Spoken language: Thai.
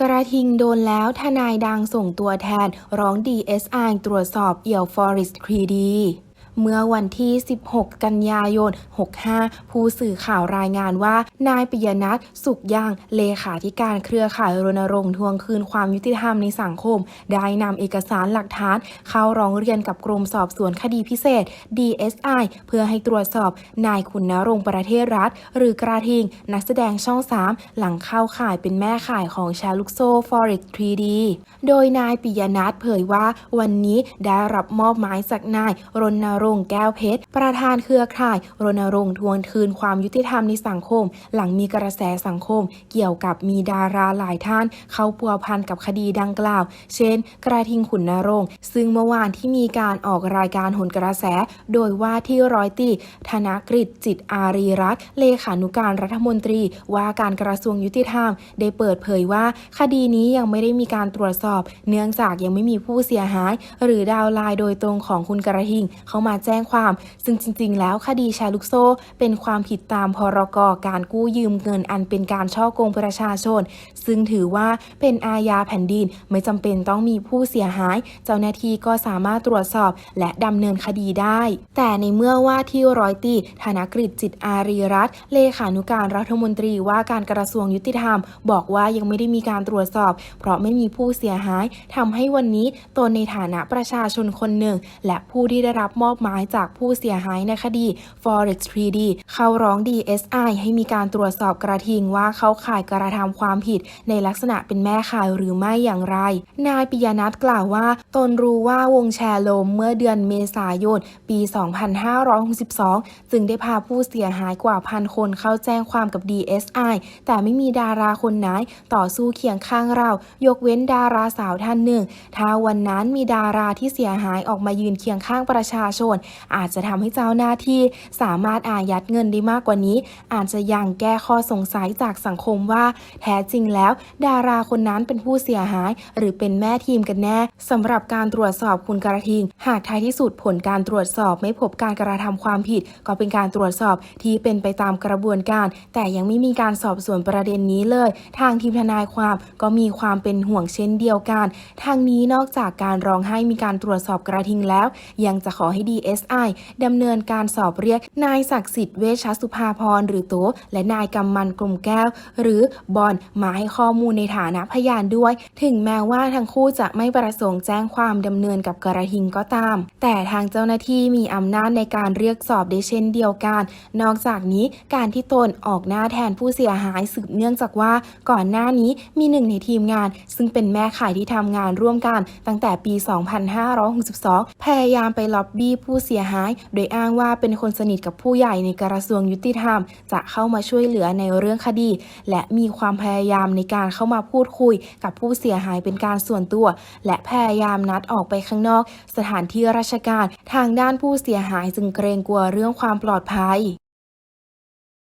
กระทิงโดนแล้วทนายดังส่งตัวแทน ร้อง DSI ตรวจสอบเอี่ยว Forest 3D เมื่อวันที่ 16 กันยายน 65 ผู้สื่อข่าวรายงานว่า นายปิยนัทสุขย่าง เลขาธิการเครือข่ายรณรงค์ทวงคืนความยุติธรรมในสังคม ได้นำเอกสารหลักฐาน เข้าร้องเรียนกับกรมสอบสวนคดีพิเศษ DSI เพื่อให้ตรวจสอบนายขุนนรงค์ประเทศรัฐ หรือกระทิง นักแสดงช่อง 3 หลังเข้าข่ายเป็นแม่ข่ายของแชร์ลูกโซ่ Forex 3D โดยนายปิยนัทเผยว่าวันนี้ได้รับมอบหมายจากนายรณรงค์แก้วเพชร ประธานเครือข่าย รณรงค์ทวงคืนความยุติธรรมในสังคม หลังมีกระแสสังคม เกี่ยวกับมีดาราหลายท่าน เข้าพัวพันกับคดีดังกล่าว เช่น กระทิงขุนนรงค์ ซึ่งเมื่อวานที่มีการออกรายการโหนกระแส โดยว่าที่ร้อยตีธนกฤษจิตอารีรัตน์เลขานุการรัฐมนตรี ว่าการกระทรวงยุติธรรม ได้เปิดเผยว่า คดีนี้ยังไม่ได้มีการตรวจสอบ เนื่องจากยังไม่มีผู้เสียหาย หรือดาวไลน์โดยตรงของคุณกระทิงเข้ามาแจ้งความ ซึ่งจริง ๆ แล้วคดีแชร์ลูกโซ่ เป็นความผิดตามพรกการกู้ยืมเงินอันเป็นการช่อโกงประชาชน ซึ่งถือว่าเป็นอาญาแผ่นดินไม่จำเป็นต้องมีผู้เสียหาย เจ้าหน้าที่ก็สามารถตรวจสอบและดำเนินคดีได้ แต่ในเมื่อว่าที่ร้อยตีธนกฤษจิตอารีรัตน์เลขานุการรัฐมนตรีว่าการกระทรวงยุติธรรม บอกว่ายังไม่ได้มีการตรวจสอบ เพราะไม่มีผู้เสียหายทำให้วันนี้ตนในฐานะประชาชนคนหนึ่ง และผู้ที่ได้รับมอบหมายจากผู้เสียหายในคดี Forex 3D เข้าร้อง DSI ให้มีการตรวจสอบกระทิงว่าเขาข่ายกระทำความผิดในลักษณะเป็นแม่ข่ายหรือไม่อย่างไร นายปิยนัทกล่าวว่า ตนรู้ว่าวงแชร์ลมเมื่อเดือนเมษายน ปี 2562 จึงได้พาผู้เสียหายกว่าพันคนเข้าแจ้งความกับ DSI แต่ไม่มีดาราคนไหนต่อสู้เคียงข้างเรา ยกเว้นดาราสาวท่านหนึ่ง ถ้าวันนั้นมีดาราที่เสียหายออกมายืนเคียงข้างประชาชนอาจจะทำให้เจ้าหน้าที่สามารถอายัดเงินได้มากกว่านี้ อาจจะยังแก้ข้อสงสัยจากสังคมว่า แท้จริงแล้ว ดาราคนนั้นเป็นผู้เสียหาย หรือเป็นแม่ทีมกันแน่สำหรับการตรวจสอบคุณกระทิง หากท้ายที่สุดผลการตรวจสอบไม่พบการกระทำความผิด ก็เป็นการตรวจสอบที่เป็นไปตามกระบวนการ แต่ยังไม่มีการสอบสวนประเด็นนี้เลย ทางทีมทนายความก็มีความเป็นห่วงเช่นเดียวกัน ทางนี้นอกจากการร้องให้มีการตรวจสอบกระทิงแล้ว ยังจะขอให้ดี DSI ดำเนินการสอบเรียก นายศักดิ์สิทธิ์เวชสุภาพรหรือโตและนายกำมันกลมแก้ว หรือบอลมาให้ข้อมูลในฐานะพยานด้วย ถึงแม้ว่าทั้งคู่จะไม่ประสงค์แจ้งความดำเนินกับกระทิงก็ตาม แต่ทางเจ้าหน้าที่มีอำนาจในการเรียกสอบได้เช่นเดียวกัน นอกจากนี้การที่ตนออกหน้าแทนผู้เสียหายสืบเนื่องจากว่าก่อนหน้านี้มีหนึ่งในทีมงาน ซึ่งเป็นแม่ขายที่ทำงานร่วมกันตั้งแต่ปี 2562 พยายามไปล็อบบี้ผู้เสียหาย โดยอ้างว่าเป็นคนสนิทกับผู้ใหญ่ในกระทรวงยุติธรรม จะเข้ามาช่วยเหลือในเรื่องคดี และมีความพยายามในการเข้ามาพูดคุย กับผู้เสียหายเป็นการส่วนตัว และพยายามนัดออกไปข้างนอก สถานที่ราชการ ทางด้านผู้เสียหายจึงเกรงกลัวเรื่องความปลอดภัย